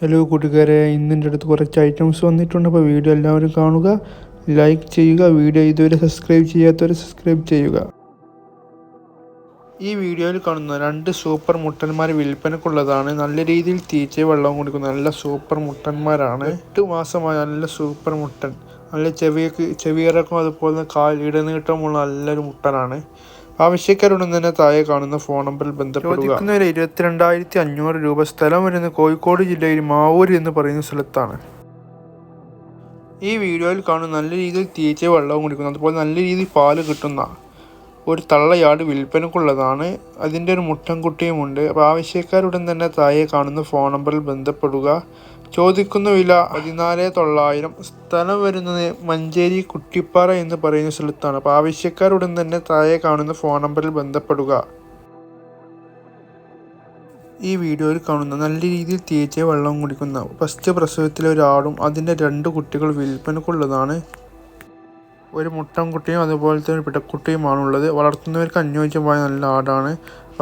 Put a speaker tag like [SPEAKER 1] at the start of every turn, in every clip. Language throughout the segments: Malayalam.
[SPEAKER 1] ഹലോ കൂട്ടുകാരെ. ഇന്നിന്റെ അടുത്ത് കുറച്ച് ഐറ്റംസ് വന്നിട്ടുണ്ട്. അപ്പോൾ വീഡിയോ എല്ലാവരും കാണുക. ലൈക്ക് ചെയ്യുക. വീഡിയോ ഇതുവരെ സബ്സ്ക്രൈബ് ചെയ്യാത്തവർ സബ്സ്ക്രൈബ് ചെയ്യുക. ഈ വീഡിയോയിൽ കാണുന്ന രണ്ട് സൂപ്പർ മുട്ടന്മാർ വിൽപ്പനക്കുള്ളതാണ്. നല്ല രീതിയിൽ തീച്ച വെള്ളം കുടിക്കുന്ന നല്ല സൂപ്പർ മുട്ടന്മാരാണ്. എട്ട് മാസമായ നല്ല സൂപ്പർ മുട്ടൻ. നല്ല ചെവിയൊക്കെ ചെവിയറക്കും അതുപോലെ കാൽ ഇടനീട്ടമുള്ള നല്ലൊരു മുട്ടനാണ്. ആവശ്യക്കാരുടൻ തന്നെ താഴെ കാണുന്ന ഫോൺ നമ്പറിൽ ബന്ധപ്പെടുക. ഇരുപത്തിരണ്ടായിരത്തി അഞ്ഞൂറ് രൂപ സ്ഥലം വരുന്ന കോഴിക്കോട് ജില്ലയിൽ മാവൂർ എന്ന് പറയുന്ന സ്ഥലത്താണ്. ഈ വീഡിയോയിൽ കാണുന്ന നല്ല രീതിയിൽ തീറ്റ വെള്ളവും കുടിക്കുന്നു. അതുപോലെ നല്ല രീതിയിൽ പാൽ കിട്ടുന്ന ഒരു തള്ളയാട് വിൽപ്പനക്കുള്ളതാണ്. അതിന്റെ ഒരു മുട്ടൻകുട്ടിയുമുണ്ട് അപ്പോൾ ആവശ്യക്കാരുടൻ തന്നെ താഴെ കാണുന്ന ഫോൺ നമ്പറിൽ ബന്ധപ്പെടുക. ചോദിക്കുന്ന വില പതിനാല് തൊള്ളായിരം. സ്ഥലം വരുന്നത് മഞ്ചേരി കുട്ടിപ്പാറ എന്ന് പറയുന്ന സ്ഥലത്താണ്. അപ്പോൾ ആവശ്യക്കാരുടൻ തന്നെ താഴെ കാണുന്ന ഫോൺ നമ്പറിൽ ബന്ധപ്പെടുക. ഈ വീഡിയോയിൽ കാണുന്ന നല്ല രീതിയിൽ തേച്ച വെള്ളം കുടിക്കുന്ന ഫസ്റ്റ് പ്രസവത്തിലെ ഒരാടും അതിന്റെ രണ്ട് കുട്ടികൾ വിൽപ്പനക്കുള്ളതാണ് ഒരു മുട്ടൻകുട്ടിയും അതുപോലത്തെ ഒരു പിടക്കുട്ടിയുമാണുള്ളത് വളർത്തുന്നവർക്ക് അനുയോജ്യമായ നല്ല ആടാണ്.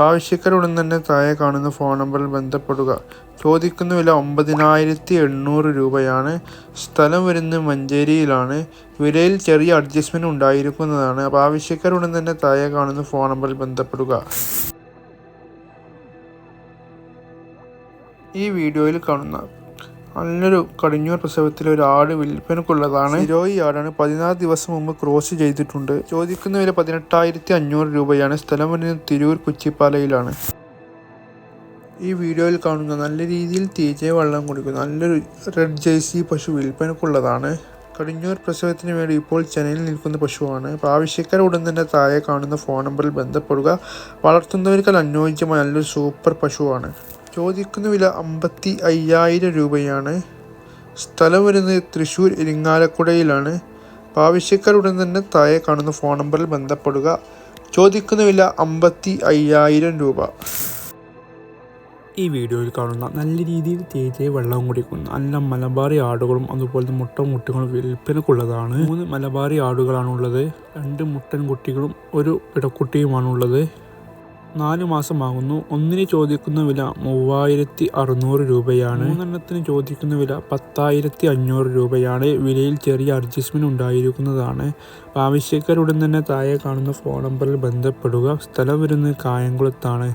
[SPEAKER 1] ആവശ്യക്കാരുടൻ തന്നെ താഴെ കാണുന്ന ഫോൺ നമ്പറിൽ ബന്ധപ്പെടുക. ചോദിക്കുന്ന വില ഒമ്പതിനായിരത്തി എണ്ണൂറ് രൂപയാണ്. സ്ഥലം വരുന്നത് മഞ്ചേരിയിലാണ്. വിലയിൽ ചെറിയ അഡ്ജസ്റ്റ്മെന്റ് ഉണ്ടായിരിക്കുന്നതാണ്. അപ്പോൾ ആവശ്യക്കാരുടൻ തന്നെ താഴെ കാണുന്ന ഫോൺ നമ്പറിൽ ബന്ധപ്പെടുക. ഈ വീഡിയോയിൽ കാണുന്ന നല്ലൊരു കടിഞ്ഞൂർ പ്രസവത്തിലെ ഒരു ആട് വിൽപ്പനക്കുള്ളതാണ്. ഇരോയി ആടാണ് പതിനാറ് ദിവസം മുമ്പ് ക്രോസ് ചെയ്തിട്ടുണ്ട്. ചോദിക്കുന്ന വില പതിനെട്ടായിരത്തി അഞ്ഞൂറ് രൂപയാണ്. സ്ഥലം വരുന്നത് തിരൂർ കുച്ചിപ്പാലയിലാണ്. ഈ വീഡിയോയിൽ കാണുന്ന നല്ല രീതിയിൽ തീറ്റ വെള്ളം കുടിക്കുന്ന നല്ലൊരു റെഡ് ജേഴ്സി പശു വിൽപ്പനക്കുള്ളതാണ്. കടിഞ്ഞൂർ പ്രസവത്തിന് വേണ്ടി ഇപ്പോൾ ചെന്നൈയിൽ നിൽക്കുന്ന പശുവാണ്. ആവശ്യക്കാർ ഉടൻ തന്നെ താഴെ കാണുന്ന ഫോൺ നമ്പറിൽ ബന്ധപ്പെടുക. വളർത്തുന്നവർക്കാൽ അനുയോജ്യമായ നല്ലൊരു സൂപ്പർ പശുവാണ്. ചോദിക്കുന്ന വില അമ്പത്തി അയ്യായിരം രൂപയാണ്. സ്ഥലം വരുന്നത് തൃശ്ശൂർ ഇരിങ്ങാലക്കുടയിലാണ്. ആവശ്യക്കാർ ഉടൻ തന്നെ താഴെ കാണുന്ന ഫോൺ നമ്പറിൽ ബന്ധപ്പെടുക. ചോദിക്കുന്ന വില അമ്പത്തി അയ്യായിരം രൂപ.
[SPEAKER 2] ഈ വീഡിയോയിൽ കാണുന്ന നല്ല രീതിയിൽ തേജയെ വെള്ളം കുടിക്കുന്നു നല്ല മലബാറി ആടുകളും അതുപോലെ മുട്ട മുട്ടകളും വിൽപ്പനക്കുള്ളതാണ്. മൂന്ന് മലബാറി ആടുകളാണുള്ളത്. രണ്ട് മുട്ടൻ കുട്ടികളും ഒരു പിടക്കുട്ടിയുമാണുള്ളത്. നാല് മാസമാകുന്നു ഒന്നിന് ചോദിക്കുന്ന വില മൂവായിരത്തി അറുന്നൂറ് രൂപയാണ്. മൂന്നെണ്ണത്തിന് ചോദിക്കുന്ന വില പത്തായിരത്തി അഞ്ഞൂറ് രൂപയാണ്. വിലയിൽ ചെറിയ അഡ്ജസ്റ്റ്മെന്റ് ഉണ്ടായിരിക്കുന്നതാണ്. ആവശ്യക്കാരുടൻ തന്നെ താഴെ കാണുന്ന ഫോൺ നമ്പറിൽ ബന്ധപ്പെടുക. സ്ഥലം വരുന്നത് കായംകുളത്താണ്.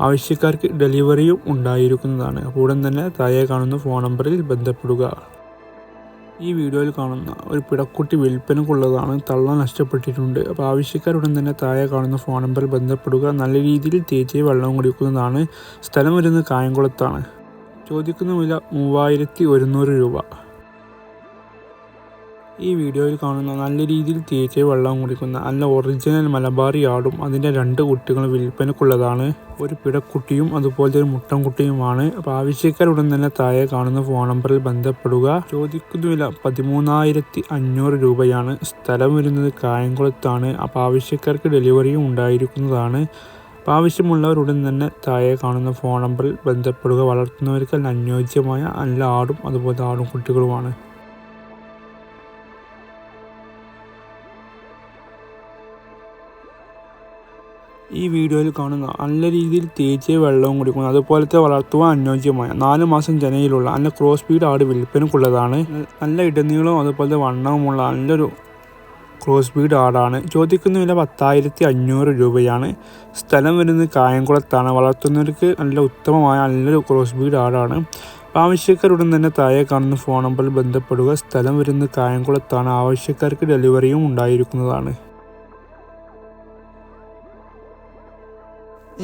[SPEAKER 2] ആവശ്യക്കാർക്ക് ഡെലിവറിയും ഉണ്ടായിരിക്കുന്നതാണ്. ഉടൻ തന്നെ താഴെ കാണുന്ന ഫോൺ നമ്പറിൽ ബന്ധപ്പെടുക. ഈ വീഡിയോയിൽ കാണുന്ന ഒരു പിടക്കുട്ടി വിൽപ്പനക്കുള്ളതാണ് തള്ള നഷ്ടപ്പെട്ടിട്ടുണ്ട്. അപ്പോൾ ആവശ്യക്കാരുടൻ തന്നെ താഴെ കാണുന്ന ഫോൺ നമ്പറിൽ ബന്ധപ്പെടുക നല്ല രീതിയിൽ തേച്ച് വെള്ളം കുടിക്കുന്നതാണ് സ്ഥലം വരുന്നത് കായംകുളത്താണ്. ചോദിക്കുന്ന വില മൂവായിരത്തി ഒരുന്നൂറ് രൂപ. ഈ വീഡിയോയിൽ കാണുന്ന നല്ല രീതിയിൽ തേച്ച് വെള്ളം കുടിക്കുന്ന നല്ല ഒറിജിനൽ മലബാറി ആടും അതിന്റെ രണ്ട് കുട്ടികൾ വിൽപ്പനക്കുള്ളതാണ് ഒരു പിടക്കുട്ടിയും അതുപോലെ ഒരു മുട്ടൻകുട്ടിയുമാണ്. അപ്പോൾ ആവശ്യക്കാരുടൻ തന്നെ താഴെ കാണുന്ന ഫോൺ നമ്പറിൽ ബന്ധപ്പെടുക. ചോദിക്കുന്ന വില പതിമൂന്നായിരത്തി അഞ്ഞൂറ് രൂപയാണ്. സ്ഥലം വരുന്നത് കായംകുളത്താണ്. അപ്പോൾ ആവശ്യക്കാർക്ക് ഡെലിവറിയും ഉണ്ടായിരിക്കുന്നതാണ്. അപ്പോൾ ആവശ്യമുള്ളവരുടൻ തന്നെ താഴെ കാണുന്ന ഫോൺ നമ്പറിൽ ബന്ധപ്പെടുക. വളർത്തുന്നവർക്ക് അനുയോജ്യമായ നല്ല ആടും അതുപോലെ ആടും കുട്ടികളുമാണ്. ഈ വീഡിയോയിൽ കാണുന്ന നല്ല രീതിയിൽ തേച്ച് വെള്ളവും കുടിക്കുന്നു അതുപോലത്തെ വളർത്തുവാൻ അനുയോജ്യമായ നാല് മാസം ജനയിലുള്ള നല്ല ക്രോസ് ബീഡ് ആട് വിൽപ്പനക്കുള്ളതാണ്. നല്ല ഇടനീളവും അതുപോലത്തെ വണ്ണവുമുള്ള നല്ലൊരു ക്രോസ് ബീഡ് ആടാണ്. ചോദിക്കുന്ന വില പത്തായിരത്തി അഞ്ഞൂറ് രൂപയാണ്. സ്ഥലം വരുന്നത് കായംകുളത്താണ്. വളർത്തുന്നവർക്ക് നല്ല ഉത്തമമായ നല്ലൊരു ക്രോസ് ബീഡ് ആടാണ്. ആവശ്യക്കാരുടൻ തന്നെ താഴെ കാണുന്ന ഫോൺ നമ്പറിൽ ബന്ധപ്പെടുക. സ്ഥലം വരുന്നത് കായംകുളത്താണ്. ആവശ്യക്കാർക്ക് ഡെലിവറിയും ഉണ്ടായിരിക്കുന്നതാണ്.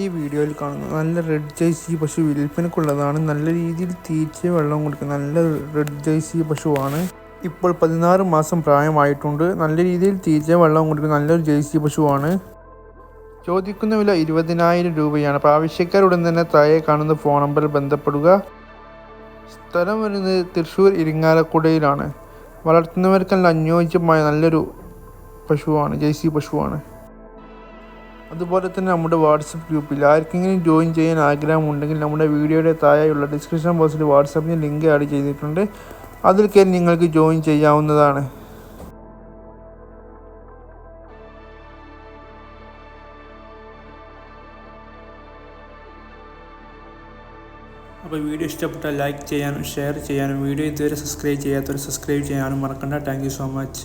[SPEAKER 1] ഈ വീഡിയോയിൽ കാണുന്ന നല്ല റെഡ് ജേഴ്സി പശു വിൽപ്പനക്കുള്ളതാണ്. നല്ല രീതിയിൽ തീറ്റ വെള്ളം കൊടുക്കുന്ന നല്ല റെഡ് ജേഴ്സി പശുവാണ്. ഇപ്പോൾ പതിനാറ് മാസം പ്രായമായിട്ടുണ്ട്. നല്ല രീതിയിൽ തീറ്റ വെള്ളം കൊടുക്കുന്ന നല്ലൊരു ജേഴ്സി പശുവാണ്. ചോദിക്കുന്ന വില ഇരുപതിനായിരം രൂപയാണ്. അപ്പോൾ ആവശ്യക്കാരുടൻ തന്നെ താഴെ കാണുന്ന ഫോൺ നമ്പറിൽ ബന്ധപ്പെടുക. സ്ഥലം വരുന്നത് തൃശ്ശൂർ ഇരിങ്ങാലക്കുടയിലാണ്. വളർത്തുന്നവർക്കെല്ലാം അനുയോജ്യമായ നല്ലൊരു പശുവാണ് ജേഴ്സി പശുവാണ്. അതുപോലെ തന്നെ നമ്മുടെ വാട്സപ്പ് ഗ്രൂപ്പിൽ ആർക്കെങ്കിലും ജോയിൻ ചെയ്യാൻ ആഗ്രഹമുണ്ടെങ്കിൽ നമ്മുടെ വീഡിയോയുടെ താഴെയുള്ള ഡിസ്ക്രിപ്ഷൻ ബോക്സിൽ വാട്സപ്പിന് ലിങ്ക് ആഡ് ചെയ്തിട്ടുണ്ട്. അതിൽ കയറി നിങ്ങൾക്ക് ജോയിൻ ചെയ്യാവുന്നതാണ്.
[SPEAKER 2] അപ്പോൾ വീഡിയോ ഇഷ്ടപ്പെട്ടാൽ ലൈക്ക് ചെയ്യാനും ഷെയർ ചെയ്യാനും വീഡിയോ ഇതുവരെ സബ്സ്ക്രൈബ് ചെയ്യാത്തവർ സബ്സ്ക്രൈബ് ചെയ്യാനും മറക്കണ്ട. Thank so much